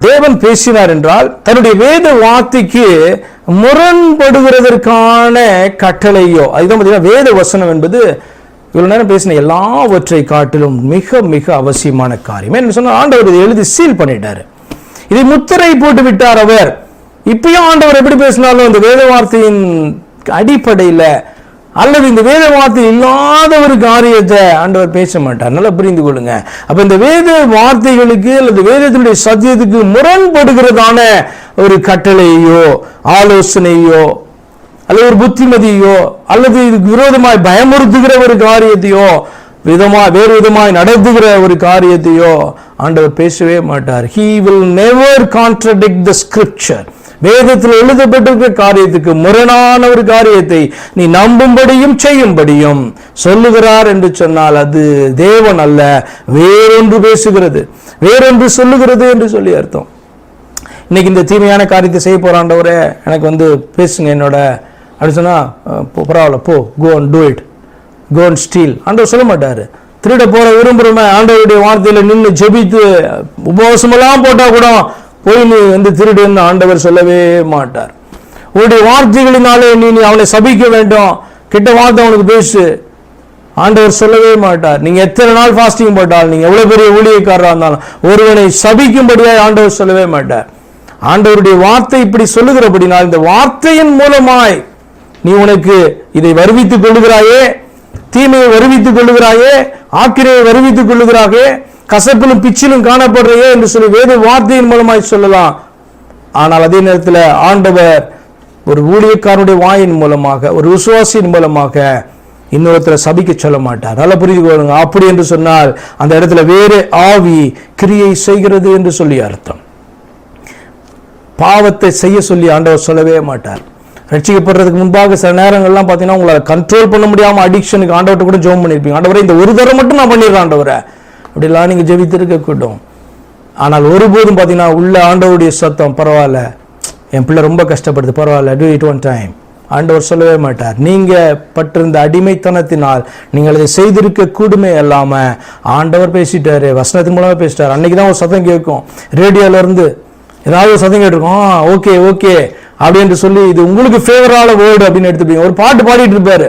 தேவன் பேசினார் என்றால் தன்னுடைய வேத வார்த்தைக்கு முரண்படுகிறதற்கான கட்டளையோ அதுதான் பார்த்தீங்கன்னா வேத வசனம் என்பது இவ்வளவு நேரம் பேசின எல்லாவற்றை காட்டிலும் மிக மிக அவசியமான காரியம். என்ன சொன்னா ஆண்டவர் இதை எழுதி சீல் பண்ணிட்டாரு. இதை முத்திரை போட்டு விட்டார் அவர். இப்பயும் ஆண்டவர் எப்படி பேசினாலும் அந்த வேத வார்த்தையின் அடிப்படையில் அல்லது இந்த வேத வார்த்தை இல்லாத ஒரு காரியத்தை ஆண்டவர் பேச மாட்டார். நல்லா புரிந்து கொள்ளுங்க. அப்போ இந்த வேத வார்த்தைகளுக்கு அல்லது வேதத்தினுடைய சத்தியத்துக்கு முரண்படுகிறதான ஒரு கட்டளையோ ஆலோசனையோ அல்லது ஒரு புத்திமதியோ அல்லது இதுக்கு விரோதமாய் பயமுறுத்துகிற ஒரு காரியத்தையோ விதமா வேறு விதமாய் நடத்துகிற ஒரு காரியத்தையோ ஆண்டவர் பேசவே மாட்டார். He will never contradict the scripture வேதத்தில் எழுதப்பட்டிருக்கிற காரியத்துக்கு முரணான ஒரு காரியத்தை நீ நம்பும்படியும் செய்யும்படியும் சொல்லுகிறார் என்று சொன்னால் அது தேவன் அல்ல வேறொன்று பேசுகிறது. வேறொன்று சொல்லுகிறது என்று சொல்லி அர்த்தம். இன்னைக்கு இந்த தீமையான காரியத்தை செய்ய போறாண்டவரே எனக்கு வந்து பேசுங்க என்னோட. அப்படி சொன்னா பரவாயில்ல போ go and do it go and steal ஆண்டவர் சொல்ல மாட்டாரு. திருட போற விரும்புறமே ஆண்டவருடைய வார்த்தையில நின்று ஜெபித்து உபவாசமெல்லாம் போட்டா கூட போய் நீ வந்து திருடுன்னு ஆண்டவர் சொல்லவே மாட்டார். உன்னுடைய வார்த்தைகளினாலே நீ நீ அவனை சபிக்க வேண்டும். கிட்ட வார்த்தை அவனுக்கு பேசு. ஆண்டவர் சொல்லவே மாட்டார். நீங்க எத்தனை நாள் ஃபாஸ்டிங் போட்டால் நீங்க எவ்வளவு பெரிய ஊழியக்காரராக இருந்தாலும் ஒருவனை சபிக்கும்படியாக ஆண்டவர் சொல்லவே மாட்டார். ஆண்டவருடைய வார்த்தை இப்படி சொல்லுகிறபடினால் இந்த வார்த்தையின் மூலமாய் நீ உனக்கு இதை வருவித்துக் கொள்ளுகிறாயே தீமையை வருவித்துக் கொள்ளுகிறாயே ஆக்கிரையை வருவித்துக் கொள்ளுகிறாயே கசப்பிலும் பிச்சிலும் காணப்படுறையே என்று சொல்லி வேத வார்த்தையின் மூலமாய் சொல்லலாம். ஆனால் அதே நேரத்தில் ஆண்டவர் ஒரு ஊழியக்காரனுடைய வாயின் மூலமாக ஒரு விசுவாசியின் மூலமாக இன்னொருத்தரை சபிக்க சொல்ல மாட்டார். நல்லா புரிந்து கொள்ளுங்க. அப்படி என்று சொன்னால் அந்த இடத்துல வேறு ஆவி கிரியை செய்கிறது என்று சொல்லி அர்த்தம். பாவத்தை செய்ய சொல்லி ஆண்டவர் சொல்லவே மாட்டார். ரட்சிக்கப்படுறதுக்கு முன்பாக சில நேரங்கள்லாம் பார்த்தீங்கன்னா உங்களை கண்ட்ரோல் பண்ண முடியாமல் அடிக்ஷனுக்கு ஆண்டவர்கிட்ட கூட ஜோம் பண்ணியிருப்பீங்க ஆண்டவரை இந்த ஒரு தடவை மட்டும் நான் பண்ணிடுறேன் ஆண்டவரை. அப்படிலாம் நீங்கள் ஜெபித்திருக்கக்கூடும். ஆனால் ஒருபோதும் பார்த்தீங்கன்னா உள்ள ஆண்டவருடைய சத்தம் பரவாயில்ல. என் பிள்ளை ரொம்ப கஷ்டப்படுது பரவாயில்ல டூ இட் ஒன் டைம் ஆண்டவர் சொல்லவே மாட்டார். நீங்கள் பட்டிருந்த அடிமைத்தனத்தினால் நீங்கள் அதை செய்திருக்க கூடுமே இல்லாமல் ஆண்டவர் பேசிட்டார் வசனத்தின் மூலமாக பேசிட்டார். அன்றைக்கி தான் ஒரு சத்தம் கேட்கும். ரேடியோல ஏதாவது ஒரு சத்தம் கேட்டிருக்கோம். ஓகே ஓகே அப்படின்ட்டு சொல்லி இது உங்களுக்கு ஃபேவரான வேர்டு அப்படின்னு எடுத்துப்பீங்க. ஒரு பாட்டு பாடிட்டு இருப்பாரு.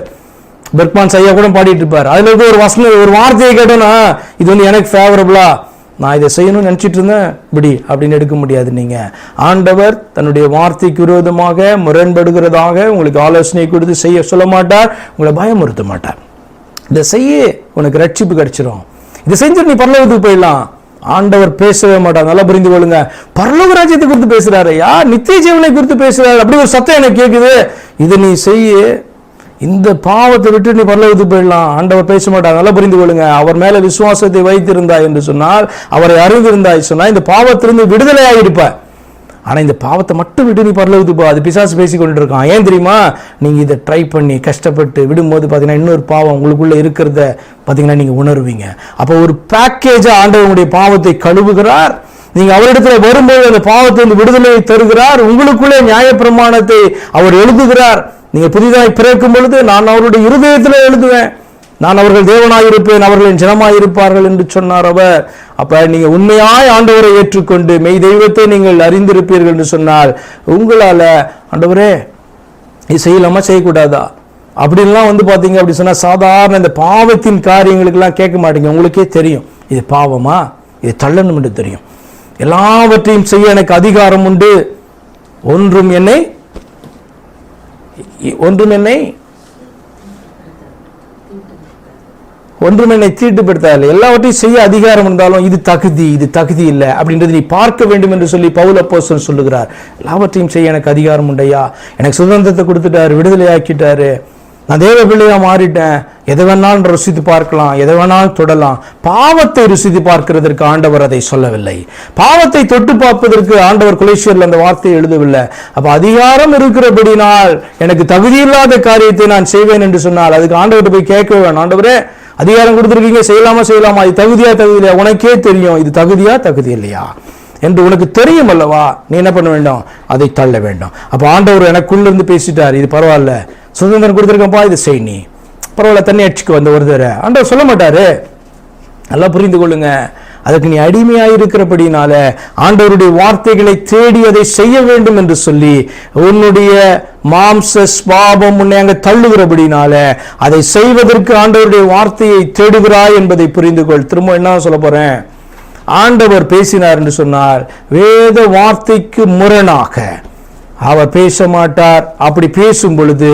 பெர்க்மான் ஐயா கூட பாடிட்டு இருப்பார். அதுல இருக்க ஒரு வசன ஒரு வார்த்தையை கேட்டோன்னா இது வந்து எனக்கு ஃபேவரபுளா நான் இதை செய்யணும்னு நினச்சிட்டு இருந்தேன். இப்படி அப்படின்னு எடுக்க முடியாது நீங்கள் ஆண்டவர் தன்னுடைய வார்த்தைக்கு விரோதமாக முரண்படுகிறதாக உங்களுக்கு ஆலோசனை கொடுத்து செய்ய சொல்ல மாட்டார் உங்களை பயமுறுத்த மாட்டார். இதை செய்ய உனக்கு ரட்சிப்பு கிடைச்சிரும். இதை செஞ்சு நீ பரலோகத்துக்கு போயிடலாம். ஆண்டவர் பேசவே மாட்டார். நல்லா புரிந்து கொள்ளுங்க. பரலோக ராஜ்யத்தை குறித்து பேசுறாரு. யா நித்திய ஜீவனை குறித்து பேசுறாரு. அப்படி ஒரு சத்தம் எனக்கு கேட்குது இதை நீ செய்ய இந்த பாவத்தை விட்டு நீ பரலோகத்துக்கு போயிடலாம். ஆண்டவர் பேச மாட்டார். நல்லா புரிந்து கொள்ளுங்க. அவர் மேல விசுவாசத்தை வைத்திருந்தாய் என்று சொன்னால் அவரை அறிந்திருந்தாய் சொன்னால் இந்த பாவத்திலிருந்து விடுதலையாக இருப்பாய் ஆனா இந்த பாவத்தை மட்டும் விட்டு நீ பரலோகத்துக்கு போ. அது பிசாசு பேசி கொண்டு இருக்கான். ஏன் தெரியுமா? நீங்க இதை ட்ரை பண்ணி கஷ்டப்பட்டு விடும்போது பாத்தீங்கன்னா இன்னொரு பாவம் உங்களுக்குள்ள இருக்கிறத பாத்தீங்கன்னா நீங்க உணர்வீங்க. அப்போ ஒரு பேக்கேஜா ஆண்டவனுடைய பாவத்தை கழுவுகிறார். நீங்க அவரிடத்துல வரும்போது அந்த பாவத்தை விடுதலையை தருகிறார். உங்களுக்குள்ளே நியாயப்பிரமாணத்தை அவர் எழுதுகிறார். நீங்கள் புதிதாய் பிறக்கும் பொழுது நான் அவருடைய இருதயத்தில் எழுதுவேன். நான் அவர்கள் தேவனாயிருப்பேன் அவர்களின் ஜனமாயிருப்பார்கள் என்று சொன்னார் அவர். அப்ப நீங்க உண்மையாய் ஆண்டவரை ஏற்றுக்கொண்டு மெய் தெய்வத்தை நீங்கள் அறிந்திருப்பீர்கள் என்று சொன்னால் உங்களால ஆண்டவரே இது செய்யலாமா? செய்யக்கூடாதா? அப்படின்லாம் வந்து பார்த்தீங்க அப்படி சொன்னால் சாதாரண இந்த பாவத்தின் காரியங்களுக்கெல்லாம் கேட்க மாட்டீங்க. உங்களுக்கே தெரியும். இது பாவமா? இது தள்ளணும் என்று தெரியும். எல்லாவற்றையும் செய்ய எனக்கு அதிகாரம் உண்டு. ஒன்றும் என்னை ஒன்றும் என்னை ஒன்றும் என்னை தீட்டுப்படுத்தாது எல்லாவற்றையும் செய்ய அதிகாரம் இருந்தாலும் இது தகுதி இது தகுதி இல்லை அப்படின்றது நீ பார்க்க வேண்டும் என்று சொல்லி பவுல அப்போஸ்தலன் சொல்லுகிறார். எல்லாவற்றையும் செய்ய எனக்கு அதிகாரம் உண்டையா எனக்கு சுதந்திரத்தை கொடுத்துட்டாரு விடுதலை ஆக்கிட்டாரு நான் தேவ பிள்ளையாக மாறிட்டேன். எதை வேணாலும் ருசித்து பார்க்கலாம் எதை வேணாலும் தொடலாம். பாவத்தை ருசித்து பார்க்கிறதற்கு ஆண்டவர் அதை சொல்லவில்லை. பாவத்தை தொட்டு பார்ப்பதற்கு ஆண்டவர் குலேஸ்வரில் அந்த வார்த்தையை எழுதவில்லை. அப்போ அதிகாரம் இருக்கிறபடினால் எனக்கு தகுதியில்லாத காரியத்தை நான் செய்வேன் என்று சொன்னால் அதுக்கு ஆண்டவர்கிட்ட போய் கேட்க வேணும். ஆண்டவரே அதிகாரம் கொடுத்துருக்கீங்க செய்யலாமா செய்யலாமா? இது தகுதியா தகுதி இல்லையா உனக்கே தெரியும் இது தகுதியா தகுதி இல்லையா? என்று உனக்கு தெரியும் அல்லவா? நீ என்ன பண்ண வேண்டும்? அதை தள்ள வேண்டும். அப்போ ஆண்டவர் எனக்குள்ள இருந்து பேசிட்டார் இது பரவாயில்ல. சுதந்திரம் கொடுத்துருக்கப்பா இது செய் நீ. பரவாயில்ல தண்ணி அடிச்சுக்கு வந்த ஒரு தர ஆண்டவர் சொல்ல மாட்டாரு. நல்லா புரிந்து கொள்ளுங்க. அதுக்கு நீ அடிமையாக இருக்கிறபடினால ஆண்டவருடைய வார்த்தைகளை தேடி அதை செய்ய வேண்டும் என்று சொல்லி உன்னுடைய மாம்ச ஸ்வாபம் உன்னை அங்கே தள்ளுகிறபடினால அதை செய்வதற்கு ஆண்டவருடைய வார்த்தையை தேடுகிறாய் என்பதை புரிந்து கொள். திரும்ப என்ன சொல்ல போறேன்? ஆண்டவர் பேசினார் என்று சொன்னார். வேத வார்த்தைக்கு முரணாக. அவர் பேச மாட்டார் அப்படி பேசும் பொழுது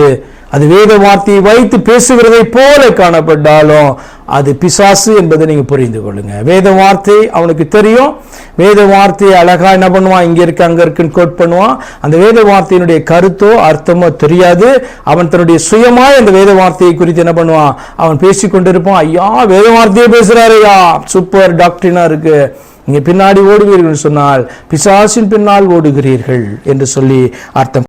அது வேத வார்த்தையை வைத்து பேசுகிறதை போல காணப்பட்டாலும் அது பிசாசு என்பதை நீங்க புரிந்து கொள்ளுங்க. வேத வார்த்தை அவனுக்கு தெரியும். வேத வார்த்தையை அழகா என்ன பண்ணுவான்? இங்க இருக்கு அங்க இருக்குன்னு கோட் பண்ணுவான். அந்த வேத வார்த்தையினுடைய கருத்தோ அர்த்தமோ தெரியாது. அவன் தன்னுடைய சுயமாய் அந்த வேத வார்த்தையை குறித்து என்ன பண்ணுவான்? அவன் பேசிக்கொண்டிருப்பான். ஐயா வேத வார்த்தையே பேசுறாரு ஐயா சூப்பர் டாக்டரினா இருக்கு. நீங்கள் பின்னாடி ஓடுவீர்கள் சொன்னால் பிசாசின் பின்னால் ஓடுகிறீர்கள் என்று சொல்லி அர்த்தம்.